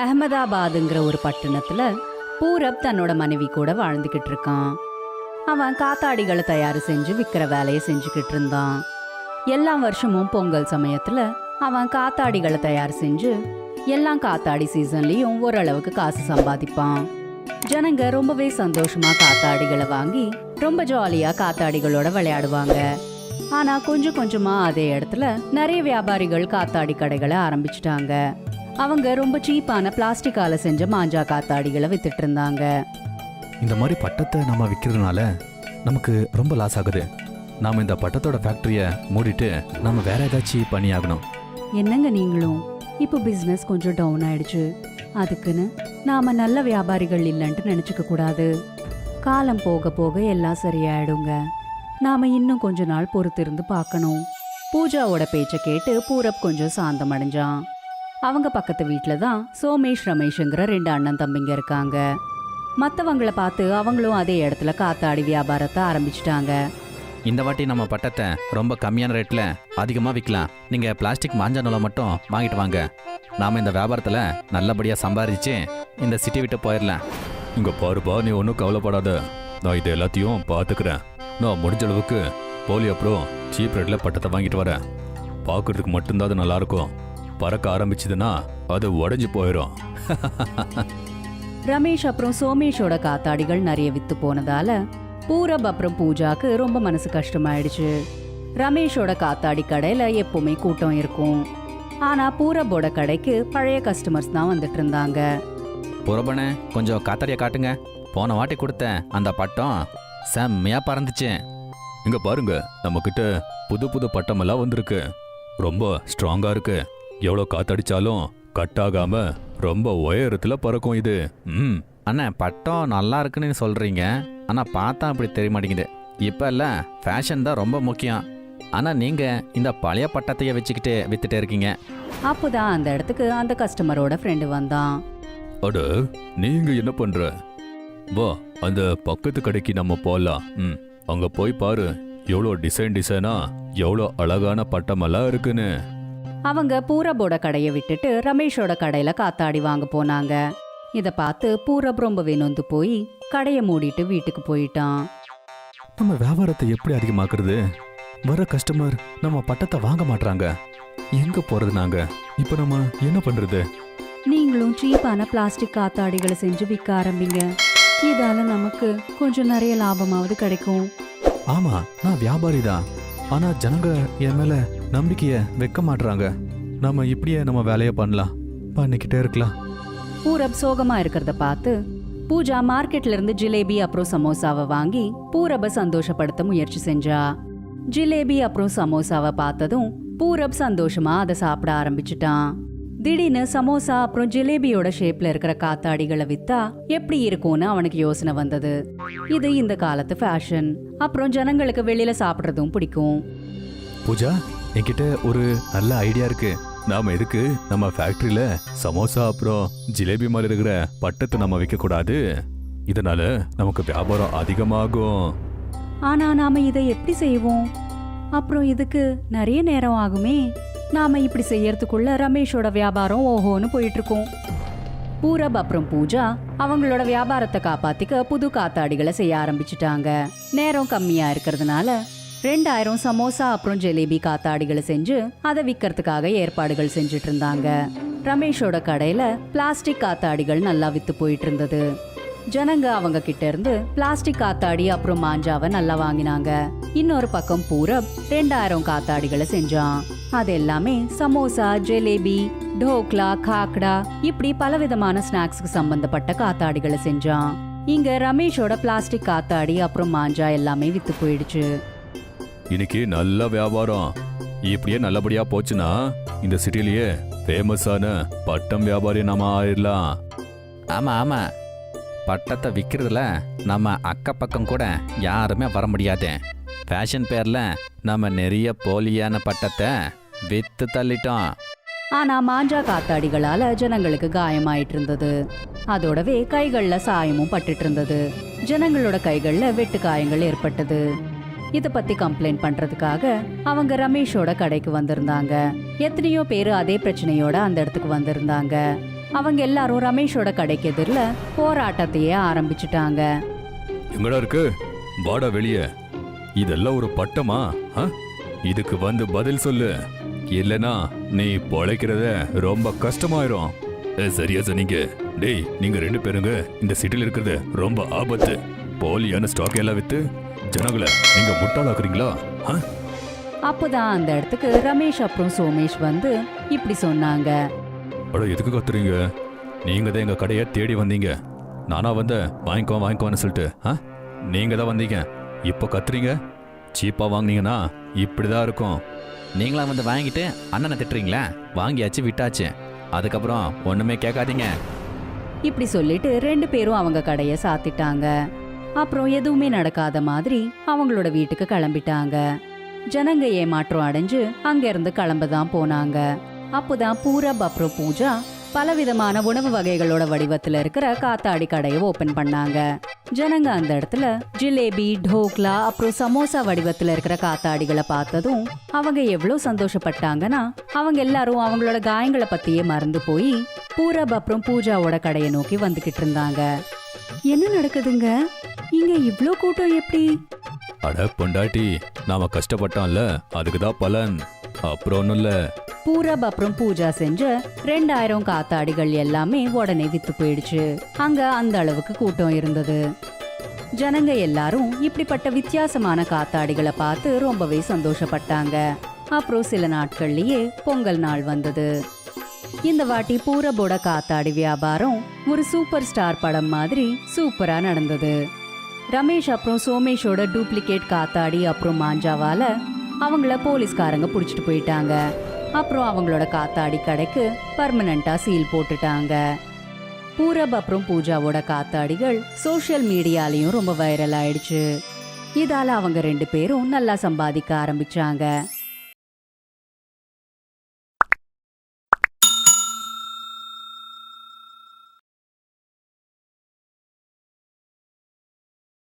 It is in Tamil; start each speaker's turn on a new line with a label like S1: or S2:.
S1: அகமதாபாதுங்கிற ஒரு பட்டணத்தில் பூரப் தன்னோட மனைவி கூட வாழ்ந்துக்கிட்டு இருக்கான். அவன் காத்தாடிகளை தயார் செஞ்சு விற்கிற வேலையை செஞ்சுக்கிட்டு இருந்தான். எல்லா வருஷமும் பொங்கல் சமயத்தில் அவன் காத்தாடிகளை தயார் செஞ்சு எல்லா காத்தாடி சீசன்லேயும் ஓரளவுக்கு காசு சம்பாதிப்பான். ஜனங்க ரொம்பவே சந்தோஷமாக காத்தாடிகளை வாங்கி ரொம்ப ஜாலியாக காத்தாடிகளோட விளையாடுவாங்க. ஆனால் கொஞ்சம் கொஞ்சமாக அதே இடத்துல நிறைய வியாபாரிகள் காத்தாடி கடைகளை ஆரம்பிச்சிட்டாங்க. அவங்க ரொம்ப சீப்பான பிளாஸ்டிக்கால செஞ்ச மாஞ்சா காத்தாடிகளை வித்துட்டு இருந்தாங்க.
S2: இந்த மாதிரி பட்டத்தை நம்ம விற்கிறதுனால நமக்கு ரொம்ப லாஸ் ஆகுது. நாம இந்த பட்டத்தோட ஃபேக்டரியை மூடிட்டு நம்ம வேற ஏதாச்சும் பண்ணியாகணும்
S1: என்னங்க நீங்களும்? இப்போ பிசினஸ் கொஞ்சம் டவுன் ஆயிடுச்சு. அதுக்குன்னு நாம நல்ல வியாபாரிகள் இல்லைன்ட்டு நினைச்சுக்க கூடாது. காலம் போக போக எல்லாம் சரியாயிடுங்க. நாம இன்னும் கொஞ்ச நாள் பொறுத்திருந்து பார்க்கணும். பூஜாவோட பேச்ச கேட்டு பூரப் கொஞ்சம் சாந்தம் அடைஞ்சான் அவங்க பக்கத்து வீட்ல தான் சோமேஷ் ரமேஷ்ங்கிற ரெண்டு அண்ணன் தம்பிங்க இருக்காங்க. மத்தவங்கள பார்த்து அவங்களும் அதே இடத்துல காத்தாடி வியாபாரத்தை ஆரம்பிச்சிட்டாங்க.
S2: இந்த வாட்டி நம்ம பட்டத்தை ரொம்ப கம்மியான ரேட்ல அதிகமாக விற்கலாம் நீங்க பிளாஸ்டிக் மாஞ்சா நூலை மட்டும் வாங்கிட்டு வாங்க. நாம இந்த வியாபாரத்தில் நல்லபடியா சம்பாதிச்சு இந்த சிட்டி விட்டு போயிடலாம் இங்க பாருப்பா நீ ஒன்றும் கவலைப்படாத. நான் இது எல்லாத்தையும் பார்த்துக்கிறேன். நான் முடிஞ்ச அளவுக்கு போலி அப்புறம் சீப் ரேட்ல பட்டத்தை வாங்கிட்டு வரேன். பார்க்கறதுக்கு மட்டும்தான் அது நல்லா இருக்கும். பறக்க ஆரம்பிச்சதுன்னா அது உடஞ்சி போயிடும்
S1: ரமேஷ் அப்புறம் சோமேஷோட காத்தாடிகள் நிறைய வித்து போனதால பூரப் அப்புறம் பூஜாக்கு ரொம்ப மனசு கஷ்டமாயிடுச்சு. ரமேஷோட காத்தாடி கடையில எப்பவுமே கூட்டம் இருக்கும். ஆனா பூரப்போட கடைக்கு பழைய கஸ்டமர்ஸ் தான் வந்துட்டு இருந்தாங்க.
S2: புறபனே கொஞ்சம் காத்தாடியை காட்டுங்க. போன வாட்டி கொடுத்த அந்த பட்டம் செம்மையா பறந்துச்சு. இங்க பாருங்க நம்ம கிட்ட புது புது பட்டமெல்லாம் வந்திருக்கு. ரொம்ப ஸ்ட்ராங்கா இருக்கு. எவ்வளோ காத்தடிச்சாலும் கட் ஆகாம ரொம்ப உயரத்துல பறக்கும் இது. ம். அண்ணா பட்டம் நல்லா இருக்குன்னு சொல்றீங்க. ஆனா பார்த்தா அப்படி தெரிய மாட்டேங்குது இப்ப இல்ல ஃபேஷன் தான் ரொம்ப முக்கியம். ஆனா நீங்க இந்த பழைய பட்டத்தையே வச்சுக்கிட்டு வித்துட்டே இருக்கீங்க.
S1: அப்போதான் அந்த இடத்துக்கு அந்த கஸ்டமரோட ஃப்ரெண்டு வந்தான்.
S2: அட நீங்க என்ன பண்ற? வா அந்த பக்கத்து கடைக்கு நம்ம போலாம். ம் அங்க போய் பாரு. எவ்வளோ டிசைன் டிசைனா எவ்வளோ அழகான பட்டமெல்லாம் இருக்குன்னு.
S1: அவங்க பூரப்போட கடையை விட்டுட்டு ரமேஷோட கடையில காத்தாடி வாங்க போனாங்க. இத பார்த்து பூரப் ரொம்பவே நொந்து போய் கடையை மூடிட்டு வீட்டுக்கு போயிட்டான்.
S2: நம்ம வியாபாரத்தை எப்படி அதிகமாக்குறது? வர கஸ்டமர் நம்ம பட்டத்தை வாங்க மாட்றாங்க. எங்க போறது நாங்க? இப்போ நம்ம என்ன பண்றது?
S1: நீங்களும் சீப்பான பிளாஸ்டிக் காத்தாடிகளை செஞ்சு விற்க ஆரம்பிங்க. இதால நமக்கு கொஞ்சம் நிறைய லாபமாவது கிடைக்கும்.
S2: ஆமா நான் வியாபாரி தான். ஆனா ஜனங்க என் மேல நம்பிக்கைய வைக்க மாட்றாங்க. நம்ம இப்படியே நம்ம வேலையை பண்ணலாம். பண்ணிக்கிட்டே இருக்கலாம்.
S1: பூரப் சோகமா இருக்கிறத பார்த்து பூஜா மார்க்கெட்ல இருந்து ஜிலேபி அப்புறம் சமோசாவை வாங்கி பூரப சந்தோஷப்படுத்த முயற்சி செஞ்சா. ஜிலேபி அப்புறம் சமோசாவை பார்த்ததும் பூரப் சந்தோஷமா அதை சாப்பிட ஆரம்பிச்சிட்டான். திடீர்னு சமோசா அப்புறம் ஜிலேபியோட ஷேப்ல இருக்கிற காத்தாடிகளை வித்தா எப்படி இருக்கும்னு அவனுக்கு யோசனை வந்தது. இது இந்த காலத்து ஃபேஷன் அப்புறம் ஜனங்களுக்கு வெளியில சாப்பிடுறதும் பிடிக்கும்.
S2: பூஜா என்கிட்ட ஒரு நல்ல ஐடியா இருக்கு. நாம எதுக்கு நம்ம ஃபேக்டரியில சமோசா அப்புறம் ஜிலேபி மாதிரி இருக்கிற பட்டத்தை நம்ம விற்க கூடாது இதனால நமக்கு வியாபாரம் அதிகமாகும்.
S1: ஆனா நாம இதை எப்படி செய்வோம்? அப்புறம் இதுக்கு நிறைய நேரம் ஆகுமே. நாம இப்படி செய்யறதுக்குள்ள ரமேஷோட வியாபாரம் ஓஹோன்னு போயிட்டு இருக்கோம் பூரப் அப்புறம் பூஜா அவங்களோட வியாபாரத்தை காப்பாத்திக்க புது காத்தாடிகளை செய்ய ஆரம்பிச்சிட்டாங்க. நேரம் கம்மியா இருக்கிறதுனால ரெண்டாயிரம் சமோசா அப்புறம் ஜிலேபி காத்தாடிகளை செஞ்சு அதை விற்கிறதுக்காக ஏற்பாடுகள் செஞ்சுட்டு இருந்தாங்க ரமேஷோட கடையில பிளாஸ்டிக் காத்தாடிகள் நல்லா வித்து போயிட்டு இருந்தது ஜனங்க அவங்க கிட்ட இருந்து பிளாஸ்டிக் காத்தாடி அப்புறம் மாஞ்சாவை நல்லா வாங்கினாங்க. இன்னொரு பக்கம் பூரப் ரெண்டாயிரம் காத்தாடிகளை செஞ்சான். அது எல்லாமே சமோசா ஜிலேபி டோக்லா காக்கடா இப்படி பலவிதமான ஸ்நாக்ஸ்க்கு சம்பந்தப்பட்ட காத்தாடிகளை செஞ்சான். இங்க ரமேஷோட பிளாஸ்டிக் காத்தாடி அப்புறம் மாஞ்சா எல்லாமே வித்து போயிடுச்சு.
S2: இன்னைக்கு நல்ல வியாபாரம். இப்படியே நல்லபடியா போச்சுன்னா இந்த சிட்டிலேயே ஃபேமஸான பட்டம் வியாபாரி நாம ஆயிடலாம். ஆமா ஆமா. பட்டத்தை விற்கிறதுல நம்ம அக்கப்பக்கம் கூட யாருமே வர முடியாது. ஃபேஷன் பேர்ல நம்ம நிறைய போலியான பட்டத்தை வித்து தள்ளிட்டோம்.
S1: ஆனா மாஞ்சா காத்தாடிகளால ஜனங்களுக்கு காயமாயிட்டு இருந்தது அதோடவே கைகள்ல சாயமும் பட்டுட்டு இருந்தது ஜனங்களோட கைகள்ல வெட்டு காயங்கள் ஏற்பட்டது. இத பத்தி கம்ப்ளைண்ட் பண்றதுக்காக அவங்க ரமேஷோட கடைக்கு வந்திருந்தாங்க. எத்தனையோ பேர் அதே பிரச்சனையோட அந்த இடத்துக்கு வந்திருந்தாங்க. அவங்க எல்லாரும் ரமேஷோட கடைக்கு எதிரில் போராட்டத்தையே ஆரம்பிச்சிட்டாங்க.
S2: எங்கடா இருக்கு? வாடா வெளியே. இதெல்லாம் ஒரு பட்டமா? ஆ? இதுக்கு வந்து பதில் சொல்லு. இல்லனா நீ பொழைக்கிறத ரொம்ப கஷ்டமாயிரும். ஏ, சரியா சொன்னீங்க. டேய் நீங்க ரெண்டு பேருங்க இந்த சிட்டில இருக்கிறது ரொம்ப ஆபத்து. போலியான ஸ்டாக் எல்லாம் வித்து ஜனங்களை நீங்க முட்டாளாக்குறீங்களா?
S1: அப்போதான் அந்த இடத்துக்கு ரமேஷ் அப்புறம் சோமேஷ் வந்து இப்படி சொன்னாங்க.
S2: அட எதுக்கு கத்துறீங்க? நீங்க தான் எங்க கடையை தேடி வந்தீங்க. நானா வந்த வாங்கிக்கோ வாங்கிக்கோன்னு சொல்லிட்டு ஆ நீங்க தான் வந்தீங்க. இப்போ கத்துறீங்க? சீப்பா வாங்குனீங்கன்னா இப்படிதான் இருக்கும். நீங்களா வந்து வாங்கிட்டு அண்ணனை திட்டுறீங்களா? வாங்கியாச்சு விட்டாச்சு. அதுக்கப்புறம் ஒண்ணுமே கேட்காதீங்க.
S1: இப்படி சொல்லிட்டு ரெண்டு பேரும் அவங்க கடைய சாத்திட்டாங்க. அப்புறம் எதுவுமே நடக்காத மாதிரி அவங்களோட வீட்டுக்கு கிளம்பிட்டாங்க. ஜனங்க ஏமாற்றம் அடைஞ்சு அங்க இருந்து கிளம்பதான் போனாங்க. அப்போதான் பூரப் அப்புறம் பூஜா பலவிதமான உணவு வகைகளோட வடிவத்துல இருக்கிற காத்தாடி கடையை ஓபன் பண்ணாங்க. ஜனங்க அந்த இடத்துல ஜிலேபி டோக்லா அப்புறம் சமோசா வடிவத்துல இருக்கிற காத்தாடிகளை பார்த்ததும் அவங்க எவ்வளவு சந்தோஷப்பட்டாங்கன்னா அவங்க எல்லாரும் அவங்களோட காயங்களை பத்தியே மறந்து போய் பூரப் அப்புறம் பூஜாவோட கடையை நோக்கி வந்துகிட்டு இருந்தாங்க. என்ன நடக்குதுங்க? இங்க இவ்ளோ கூட்டம் எப்படி?
S2: அட பொண்டாட்டி நாம கஷ்டப்பட்டோம்ல அதுக்கு தான் பலன். அப்புறம் ஒன்றும் இல்லை.
S1: பூரப் அப்புறம் பூஜா செஞ்ச ரெண்டாயிரம் காத்தாடிகள் எல்லாமே உடனே வித்து போயிடுச்சு. அங்க அந்த அளவுக்கு கூட்டம் இருந்தது. ஜனங்க எல்லாரும் இப்படிப்பட்ட வித்தியாசமான காத்தாடிகளை பார்த்து ரொம்பவே சந்தோஷப்பட்டாங்க. அப்புறம் சில நாட்கள்லயே பொங்கல் நாள் வந்தது. இந்த வாட்டி பூரபோட காத்தாடி வியாபாரம் ஒரு சூப்பர் ஸ்டார் படம் மாதிரி சூப்பரா நடந்தது. ரமேஷ் அப்புறம் சோமேஷோட டூப்ளிகேட் காத்தாடி அப்புறம் மாஞ்சாவால அவங்கள போலீஸ்காரங்க புடிச்சிட்டு போயிட்டாங்க. அப்புறம் அவங்களோட காத்தாடி கடைக்கு பர்மனண்டா சீல் போட்டுட்டாங்க. பூரப் அப்புறம் பூஜாவோட காத்தாடிகள் சோஷியல் மீடியாலையும் ரொம்ப வைரல் ஆயிடுச்சு. இதால அவங்க ரெண்டு பேரும் நல்லா சம்பாதிக்க ஆரம்பிச்சாங்க.